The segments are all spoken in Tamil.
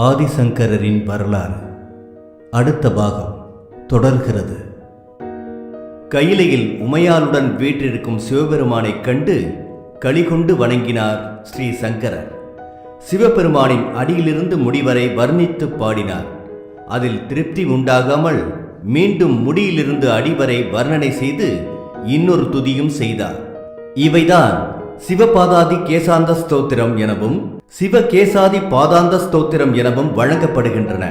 ஆதிசங்கரரின் வரலாறு. அடுத்த பாகம் தொடர்கிறது. கையிலையில் உமையாளுடன் வீற்றிருக்கும் சிவபெருமானைக் கண்டு களிகொண்டு வணங்கினார் ஸ்ரீ சங்கரர் சிவபெருமானின் அடியிலிருந்து முடிவரை வர்ணித்து பாடினார். அதில் திருப்தி உண்டாகாமல் மீண்டும் முடியிலிருந்து அடிவரை வர்ணனை செய்து இன்னொரு துதியும் செய்தார். இவைதான் சிவபாதாதி கேசாந்த ஸ்தோத்திரம் எனவும் சிவகேசாதி பாதாந்த ஸ்தோத்திரம் எனவும் வழங்கப்படுகின்றன.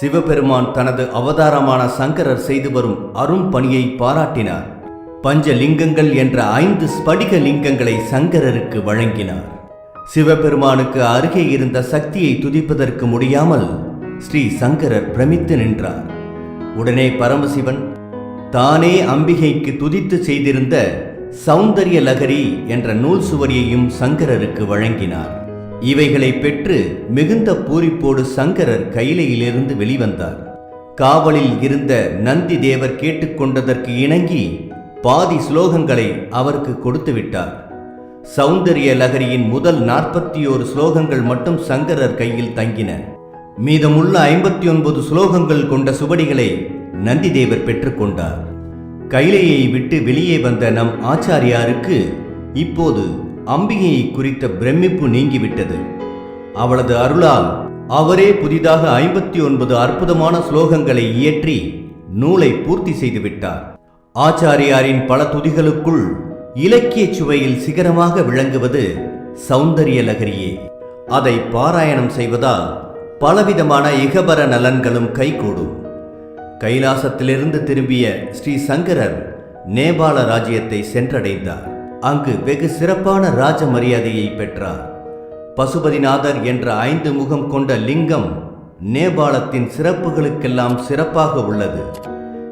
சிவபெருமான் தனது அவதாரமான சங்கரர் செய்து வரும் அரும் பணியை பாராட்டினார். பஞ்ச லிங்கங்கள் என்ற ஐந்து ஸ்படிக லிங்கங்களை சங்கரருக்கு வழங்கினார். சிவபெருமானுக்கு அருகே இருந்த சக்தியை துதிப்பதற்கு முடியாமல் ஸ்ரீ சங்கரர் பிரமித்து நின்றார். உடனே பரமசிவன் தானே அம்பிகைக்கு துதித்து செய்திருந்த சௌந்தரிய லகரி என்ற நூல் சுவரியையும் சங்கரருக்கு வழங்கினார். இவைகளை பெற்று மிகுந்த பூரிப்போடு சங்கரர் கைலையிலிருந்து வெளிவந்தார். காவலில் இருந்த நந்தி தேவர் கேட்டுக்கொண்டதற்கு இணங்கி பாதி ஸ்லோகங்களை அவருக்கு கொடுத்து விட்டார். சௌந்தரிய லகரியின் முதல் நாற்பத்தி ஓரு ஸ்லோகங்கள் மட்டும் சங்கரர் கையில் தங்கின. மீதமுள்ள ஐம்பத்தி ஒன்பது ஸ்லோகங்கள் கொண்ட சுவடிகளை நந்திதேவர் பெற்றுக்கொண்டார் கைலையை விட்டு வெளியே வந்த நம் ஆச்சாரியாருக்கு இப்போது அம்பிகையை குறித்த பிரமிப்பு நீங்கிவிட்டது. அவளது அருளால் அவரே புதிதாக ஐம்பத்தி ஒன்பது அற்புதமான ஸ்லோகங்களை இயற்றி நூலை பூர்த்தி செய்துவிட்டார். ஆச்சாரியாரின் பல துதிகளுக்குள் இலக்கிய சுவையில் சிகரமாக விளங்குவது சௌந்தரிய லகரியே. அதை பாராயணம் செய்வதால் பலவிதமான இகபர நலன்களும் கைகூடும். கைலாசத்திலிருந்து திரும்பிய ஸ்ரீ சங்கரர் நேபாள ராஜ்யத்தை சென்றடைந்தார். அங்கு வெகு சிறப்பான ராஜ மரியாதையை பெற்றார். பசுபதிநாதர் என்ற ஐந்து முகம் கொண்ட லிங்கம் நேபாளத்தின் சிறப்புகளுக்கெல்லாம் சிறப்பாக உள்ளது.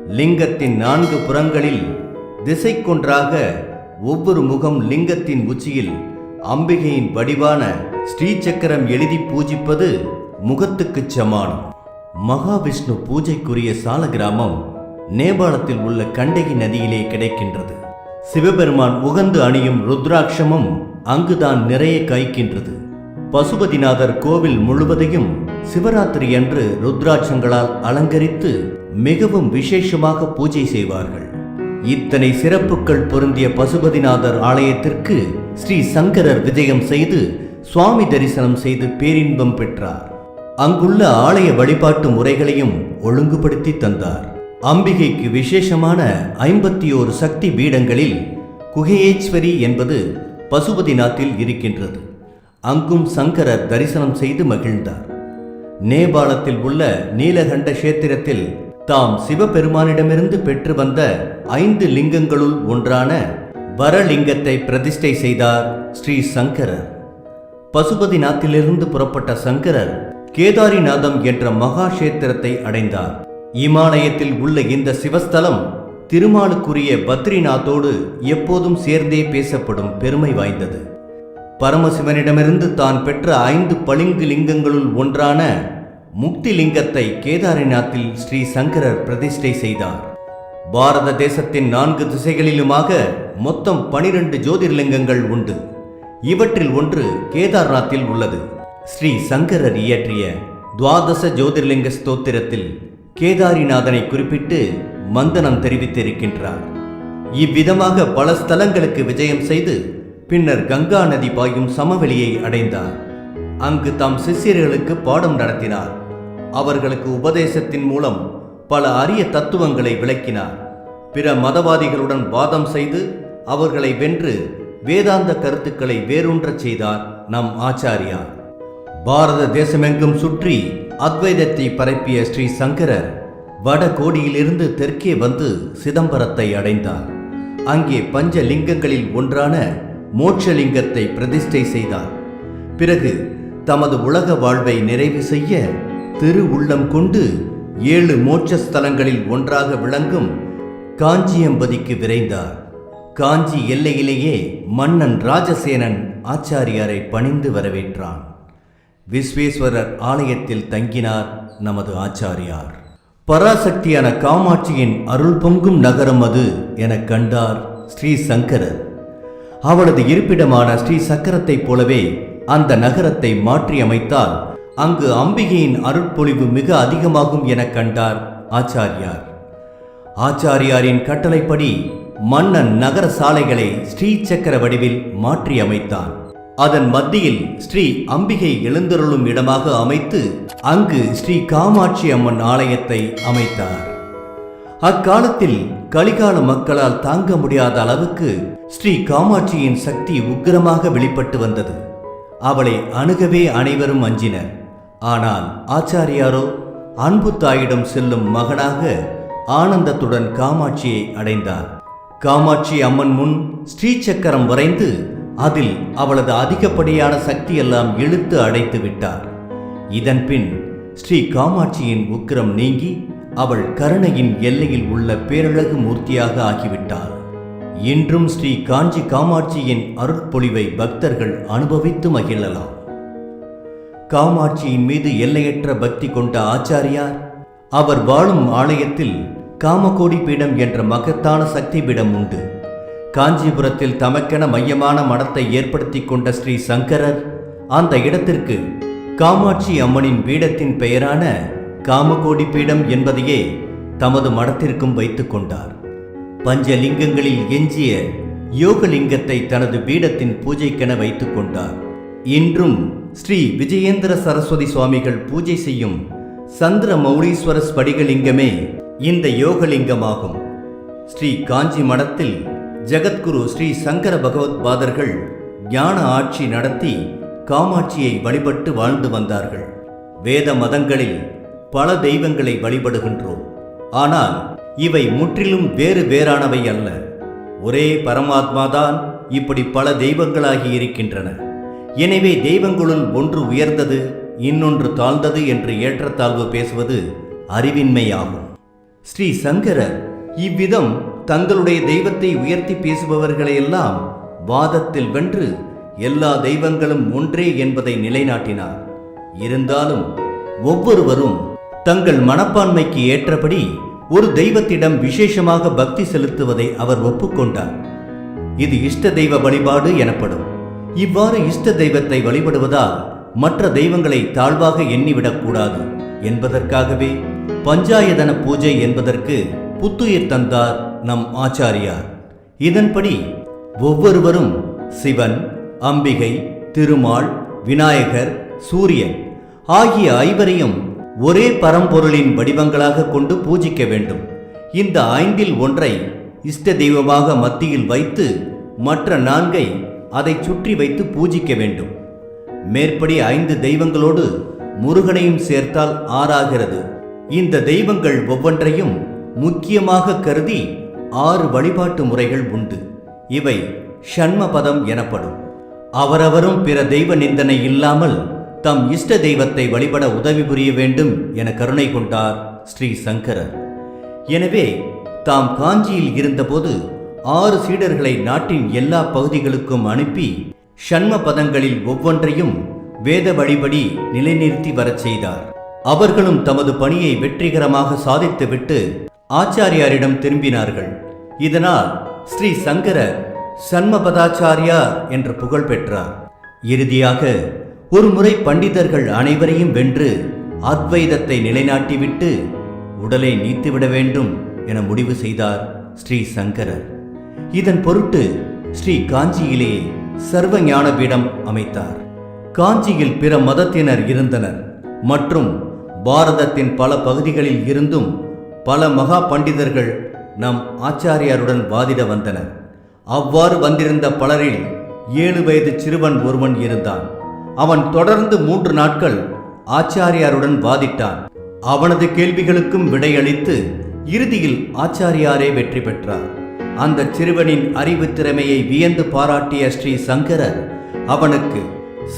லிங்கத்தின் நான்கு புறங்களில் திசைக்கொன்றாக ஒவ்வொரு முகம் லிங்கத்தின் உச்சியில் அம்பிகையின் வடிவான ஸ்ரீசக்கரம் எழுதி பூஜிப்பது முகத்துக்குச் சமானம். மகாவிஷ்ணு பூஜைக்குரிய சால கிராமம் நேபாளத்தில் உள்ள கண்டகி நதியிலே கிடைக்கின்றது. சிவபெருமான் உகந்து அணியும் ருத்ராட்சமும் அங்குதான் நிறைய காய்க்கின்றது. பசுபதிநாதர் கோவில் முழுவதையும் சிவராத்திரி அன்று ருத்ராட்சங்களால் அலங்கரித்து மிகவும் விசேஷமாக பூஜை செய்வார்கள். இத்தனை சிறப்புகள் பொருந்திய பசுபதிநாதர் ஆலயத்திற்கு ஸ்ரீ சங்கரர் விஜயம் செய்து சுவாமி தரிசனம் செய்து பேரின்பம் பெற்றார். அங்குள்ள ஆலய வழிபாட்டு முறைகளையும் ஒழுங்குபடுத்தி தந்தார். அம்பிகைக்கு விசேஷமான ஐம்பத்தி ஓரு சக்தி பீடங்களில் குகையேஸ்வரி என்பது பசுபதிநாத்தில் இருக்கின்றது. அங்கும் சங்கரர் தரிசனம் செய்து மகிழ்ந்தார். நேபாளத்தில் உள்ள நீலகண்ட கஷேத்திரத்தில் தாம் சிவபெருமானிடமிருந்து பெற்று வந்த ஐந்து லிங்கங்களுள் ஒன்றான வரலிங்கத்தை பிரதிஷ்டை செய்தார் ஸ்ரீ சங்கரர். பசுபதிநாத்திலிருந்து புறப்பட்ட சங்கரர் கேதாரிநாதம் என்ற மகாஷேத்திரத்தை அடைந்தார். இமாலயத்தில் உள்ள இந்த சிவஸ்தலம் திருமாலுக்குரிய பத்ரிநாத்தோடு எப்போதும் சேர்ந்தே பேசப்படும் பெருமை வாய்ந்தது. பரமசிவனிடமிருந்து தான் பெற்ற ஐந்து பளிங்கு லிங்கங்களுள் ஒன்றான முக்தி லிங்கத்தை கேதாரிநாத்தில் ஸ்ரீ சங்கரர் பிரதிஷ்டை செய்தார். பாரத தேசத்தின் நான்கு திசைகளிலுமாக மொத்தம் பனிரெண்டு ஜோதிர்லிங்கங்கள் உண்டு. இவற்றில் ஒன்று கேதார்நாத்தில் உள்ளது. ஸ்ரீ சங்கரர் இயற்றிய துவாதச ஜோதிர்லிங்க ஸ்தோத்திரத்தில் கேதாரிநாதனை குறிப்பிட்டு மந்தனம் தெரிவித்திருக்கின்றார். இவ்விதமாக பல ஸ்தலங்களுக்கு விஜயம் செய்து பின்னர் கங்கா நதி பாயும் சமவெளியை அடைந்தார். அங்கு தாம் சிஷ்யர்களுக்கு பாடம் நடத்தினார். அவர்களுக்கு உபதேசத்தின் மூலம் பல அரிய தத்துவங்களை விளக்கினார். பிற மதவாதிகளுடன் வாதம் செய்து அவர்களை வென்று வேதாந்த கருத்துக்களை வேரூன்றச் செய்தார் நம் ஆச்சாரியார். பாரத தேசமெங்கும் சுற்றி அத்வைதத்தை பரப்பிய ஸ்ரீ சங்கரர் வடகோடியிலிருந்து தெற்கே வந்து சிதம்பரத்தை அடைந்தார். அங்கே பஞ்ச லிங்கங்களில் ஒன்றான மோட்சலிங்கத்தை பிரதிஷ்டை செய்தார். பிறகு தமது உலக வாழ்வை நிறைவு செய்ய திரு உள்ளம் கொண்டு ஏழு மோட்சஸ்தலங்களில் ஒன்றாக விளங்கும் காஞ்சியம்பதிக்கு விரைந்தார். காஞ்சி எல்லையிலேயே மன்னன் ராஜசேனன் ஆச்சாரியாரை பணிந்து வரவேற்றான். விஸ்வேஸ்வரர் ஆலயத்தில் தங்கினார் நமது ஆச்சாரியார். பராசக்தியான காமாட்சியின் அருள் பொங்கும் நகரம் அது எனக் கண்டார் ஸ்ரீ சங்கரர். அவளது இருப்பிடமான ஸ்ரீ சக்கரத்தைப் போலவே அந்த நகரத்தை மாற்றியமைத்தால் அங்கு அம்பிகையின் அருட்பொழிவு மிக அதிகமாகும் என கண்டார் ஆச்சாரியார். ஆச்சாரியாரின் கட்டளைப்படி மன்னன் நகர சாலைகளை ஸ்ரீ சக்கர வடிவில் மாற்றி அமைத்தான் அதன் மத்தியில் ஸ்ரீ அம்பிகை எழுந்தருளும் இடமாக அமைத்து அங்கு ஸ்ரீ காமாட்சி அம்மன் ஆலயத்தை அமைத்தார். அக்காலத்தில் கலிகால மக்களால் தாங்க முடியாத அளவுக்கு ஸ்ரீ காமாட்சியின் சக்தி உக்கிரமாக வெளிப்பட்டு வந்தது. அவளை அணுகவே அனைவரும் அஞ்சினர். ஆனால் ஆச்சாரியாரோ அன்பு தாயிடம் செல்லும் மகனாக ஆனந்தத்துடன் காமாட்சியை அடைந்தார். காமாட்சி அம்மன் முன் ஸ்ரீசக்கரம் வரைந்து அதில் அவளது அதிகப்படியான சக்தியெல்லாம் இழுத்து அடைத்து விட்டார். இதன்பின் ஸ்ரீ காமாட்சியின் உக்கிரம் நீங்கி அவள் கருணையின் எல்லையில் உள்ள பேரழகு மூர்த்தியாக ஆகிவிட்டாள். இன்றும் ஸ்ரீ காஞ்சி காமாட்சியின் அருட்பொழிவை பக்தர்கள் அனுபவித்து மகிழலாம். காமாட்சியின் மீது எல்லையற்ற பக்தி கொண்ட ஆச்சாரியார் அவர் வாழும் ஆலயத்தில் காமகோடி பீடம் என்ற மகத்தான சக்தி பீடம் உண்டு. காஞ்சிபுரத்தில் தமக்கென மையமான மடத்தை ஏற்படுத்தி கொண்ட ஸ்ரீ சங்கரர் அந்த இடத்திற்கு காமாட்சி அம்மனின் பீடத்தின் பெயரான காமகோடி பீடம் என்பதையே தமது மடத்திற்கும் வைத்துக் கொண்டார். பஞ்சலிங்கங்களில் எஞ்சிய யோகலிங்கத்தை தனது பீடத்தின் பூஜைக்கென வைத்துக் கொண்டார். இன்றும் ஸ்ரீ விஜயேந்திர சரஸ்வதி சுவாமிகள் பூஜை செய்யும் சந்திர மௌலீஸ்வர ஸ்படிகலிங்கமே இந்த யோகலிங்கமாகும். ஸ்ரீ காஞ்சி மடத்தில் ஜெகத்குரு ஸ்ரீ சங்கர பகவத் பாதர்கள் ஞான ஆட்சி நடத்தி காமாட்சியை வழிபட்டு வாழ்ந்து வந்தார்கள். வேத மதங்களில் பல தெய்வங்களை வழிபடுகின்றோம். ஆனால் இவை முற்றிலும் வேறு வேறானவை அல்ல. ஒரே பரமாத்மாதான் இப்படி பல தெய்வங்களாகி இருக்கின்றன. எனவே தெய்வங்களுள் ஒன்று உயர்ந்தது இன்னொன்று தாழ்ந்தது என்று ஏற்றத்தாழ்வு பேசுவது அறிவின்மையாகும். ஸ்ரீ சங்கரர் இவ்விதம் தங்களுடைய தெய்வத்தை உயர்த்தி பேசுபவர்களையெல்லாம் வாதத்தில் வென்று எல்லா தெய்வங்களும் ஒன்றே என்பதை நிலைநாட்டினார். இருந்தாலும் ஒவ்வொருவரும் தங்கள் மனப்பான்மைக்கு ஏற்றபடி ஒரு தெய்வத்திடம் விசேஷமாக பக்தி செலுத்துவதை அவர் ஒப்புக்கொண்டார். இது இஷ்ட தெய்வ வழிபாடு எனப்படும். இவ்வாறு இஷ்ட தெய்வத்தை வழிபடுவதால் மற்ற தெய்வங்களை தாழ்வாக எண்ணிவிடக்கூடாது என்பதற்காகவே பஞ்சாயதன பூஜை என்பதற்கு புத்துயிர் தந்தார் நம் ஆச்சாரியார். இதன்படி ஒவ்வொருவரும் சிவன் அம்பிகை திருமால் விநாயகர் சூரியன் ஆகிய ஐவரையும் ஒரே பரம்பொருளின் வடிவங்களாக கொண்டு பூஜிக்க வேண்டும். இந்த ஐந்தில் ஒன்றை இஷ்ட தெய்வமாக மத்தியில் வைத்து மற்ற நான்கை அதை சுற்றி வைத்து பூஜிக்க வேண்டும். மேற்படி ஐந்து தெய்வங்களோடு முருகனையும் சேர்த்தால் ஆறாகிறது. இந்த தெய்வங்கள் ஒவ்வொன்றையும் முக்கியமாக கருதி ஆறு வழிபாட்டு முறைகள் உண்டு. இவை ஷண்மபதம் எனப்படும். அவரவரும் பிற தெய்வ நிந்தனை இல்லாமல் தம் இஷ்ட தெய்வத்தை வழிபட உதவி புரிய வேண்டும் என கருணை கொண்டார் ஸ்ரீ சங்கரர். எனவே தாம் காஞ்சியில் இருந்தபோது ஆறு சீடர்களை நாட்டின் எல்லா பகுதிகளுக்கும் அனுப்பி ஷண்ம பதங்களில் ஒவ்வொன்றையும் வேத வழிபடி நிலைநிறுத்தி வரச் செய்தார். அவர்களும் தமது பணியை வெற்றிகரமாக சாதித்துவிட்டு ஆச்சாரியாரிடம் திரும்பினார்கள். இதனால் ஸ்ரீ சங்கரர் சண்மபதாச்சாரியார் என்று புகழ் பெற்றார். இறுதியாக ஒரு முறை பண்டிதர்கள் அனைவரையும் வென்று அத்வைதத்தை நிலைநாட்டிவிட்டு உடலை நீத்துவிட வேண்டும் என முடிவு செய்தார் ஸ்ரீ சங்கரர். இதன் பொருட்டு ஸ்ரீ காஞ்சியிலே சர்வ ஞானபீடம் அமைத்தார். காஞ்சியில் பிற மதத்தினர் இருந்தனர். மற்றும் பாரதத்தின் பல பகுதிகளில் இருந்தும் பல மகா பண்டிதர்கள் நம் ஆச்சாரியாருடன் வாதிட வந்தனர். அவ்வாறு வந்திருந்த பலரில் ஏழு வயது சிறுவன் ஒருவன் இருந்தான். அவன் தொடர்ந்து மூன்று நாட்கள் ஆச்சாரியாருடன் வாதிட்டான். அவனது கேள்விகளுக்கும் விடையளித்து இறுதியில் ஆச்சாரியாரே வெற்றி பெற்றார். அந்த சிறுவனின் அறிவு திறமையை வியந்து பாராட்டிய ஸ்ரீ சங்கரர் அவனுக்கு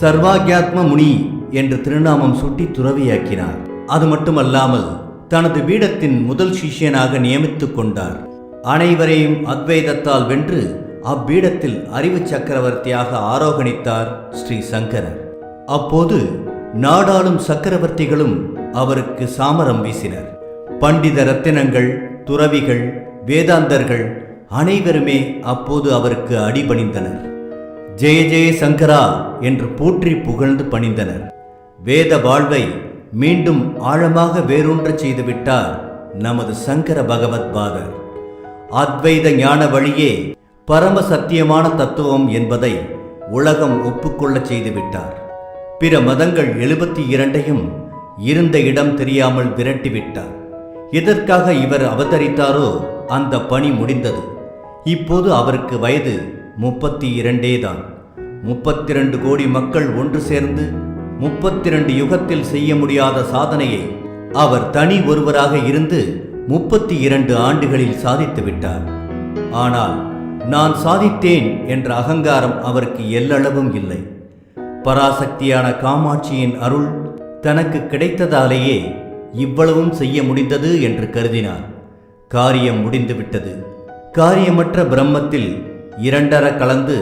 சர்வாகியாத்ம முனி என்று திருநாமம் சுட்டி துறவியாக்கினார். அது மட்டுமல்லாமல் தனது பீடத்தின் முதல் சிஷ்யனாக நியமித்துக் கொண்டார். அனைவரையும் அத்வைதத்தால் வென்று அப்பீடத்தில் அறிவு சக்கரவர்த்தியாக ஆரோகணித்தார் ஸ்ரீ சங்கரர். அப்போது நாடாளும் சக்கரவர்த்திகளும் அவருக்கு சாமரம் வீசினர். பண்டித ரத்தினங்கள் துறவிகள் வேதாந்தர்கள் அனைவருமே அப்போது அவருக்கு அடிபணிந்தனர். ஜெய ஜெய சங்கரா என்று போற்றி புகழ்ந்து பணிந்தனர். வேத வாழ்வை மீண்டும் ஆழமாக வேரூன்றச் செய்துவிட்டார் நமது சங்கர பகவத் பாதர். அத்வைத ஞான வழியே பரம சத்தியமான தத்துவம் என்பதை உலகம் ஒப்புக்கொள்ளச் செய்துவிட்டார். பிற மதங்கள் எழுபத்தி இரண்டையும் இருந்த இடம் தெரியாமல் விரட்டிவிட்டார். எதற்காக இவர் அவதரித்தாரோ அந்த பணி முடிந்தது. இப்போது அவருக்கு வயது முப்பத்தி இரண்டே தான் முப்பத்தி கோடி மக்கள் ஒன்று சேர்ந்து முப்பத்தி ரெண்டு யுகத்தில் செய்ய முடியாத சாதனையை அவர் தனி ஒருவராக இருந்து முப்பத்தி இரண்டு ஆண்டுகளில் சாதித்து விட்டார். ஆனால் நான் சாதித்தேன் என்ற அகங்காரம் அவருக்கு எல்லளவும் இல்லை. பராசக்தியான காமாட்சியின் அருள் தனக்கு கிடைத்ததாலேயே இவ்வளவும் செய்ய முடிந்தது என்று கருதினார். காரியம் முடிந்துவிட்டது. காரியமற்ற பிரம்மத்தில் இரண்டர கலந்து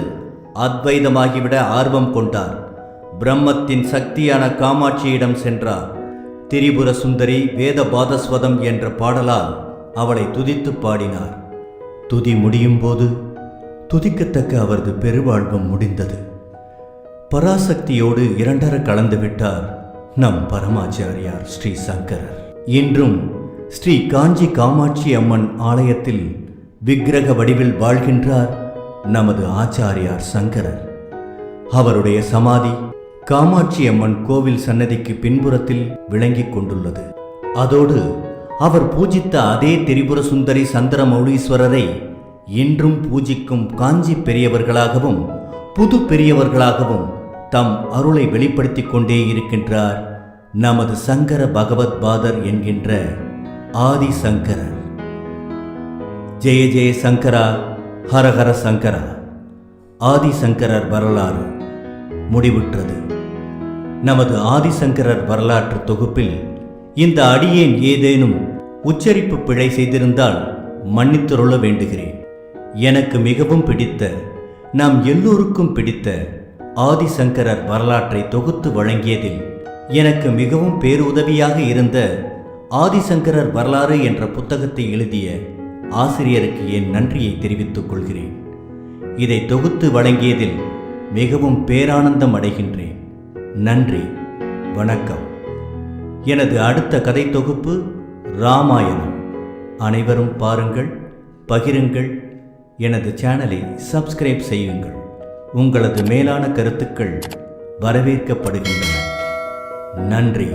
அத்வைதமாகிவிட ஆர்வம் கொண்டார். பிரம்மத்தின் சக்தியான காமாட்சியிடம் சென்றார். திரிபுர சுந்தரி வேத பாதஸ்வதம் என்ற பாடலால் அவளை துதித்து பாடினார். துதி முடியும் போது துதிக்கத்தக்க அவரது பெருவாழ்வும் முடிந்தது. பராசக்தியோடு இரண்டர கலந்து விட்டார் நம் பரமாச்சாரியார் ஸ்ரீ சங்கரர். இன்றும் ஸ்ரீ காஞ்சி காமாட்சி அம்மன் ஆலயத்தில் விக்கிரக வடிவில் வாழ்கின்றார் நமது ஆச்சாரியார் சங்கரர். அவருடைய சமாதி காமாட்சி அம்மன் கோவில் சன்னதிக்கு பின்புறத்தில் விளங்கிக் கொண்டுள்ளது. அதோடு அவர் பூஜித்த அதே திரிபுர சுந்தரி சந்திரமௌலீஸ்வரரை இன்றும் பூஜிக்கும் காஞ்சி பெரியவர்களாகவும் புது பெரியவர்களாகவும் தம் அருளை வெளிப்படுத்திக் கொண்டே இருக்கின்றார் நமது சங்கர பகவத் பாதர் என்கின்ற ஆதி சங்கரர் ஜெய ஜெய சங்கரா ஹரஹர சங்கரா. ஆதிசங்கரர் வரலாறு முடிவுற்றது. நமது ஆதிசங்கரர் வரலாற்று தொகுப்பில் இந்த அடியேன் ஏதேனும் உச்சரிப்பு பிழை செய்திருந்தால் மன்னித்துருள வேண்டுகிறேன். எனக்கு மிகவும் பிடித்த நாம் எல்லோருக்கும் பிடித்த ஆதிசங்கரர் வரலாற்றை தொகுத்து வழங்கியதில் எனக்கு மிகவும் பேருதவியாக இருந்த ஆதிசங்கரர் வரலாறு என்ற புத்தகத்தை எழுதிய ஆசிரியருக்கு என் நன்றியை தெரிவித்துக் கொள்கிறேன். இதை தொகுத்து வழங்கியதில் மிகவும் பேரானந்தம் அடைகின்றேன். நன்றி வணக்கம். எனது அடுத்த கதை தொகுப்பு ராமாயணம். அனைவரும் பாருங்கள் பகிருங்கள் எனது சேனலை சப்ஸ்கிரைப் செய்யுங்கள். உங்களது மேலான கருத்துக்கள் வரவேற்கப்படுகின்றன. நன்றி.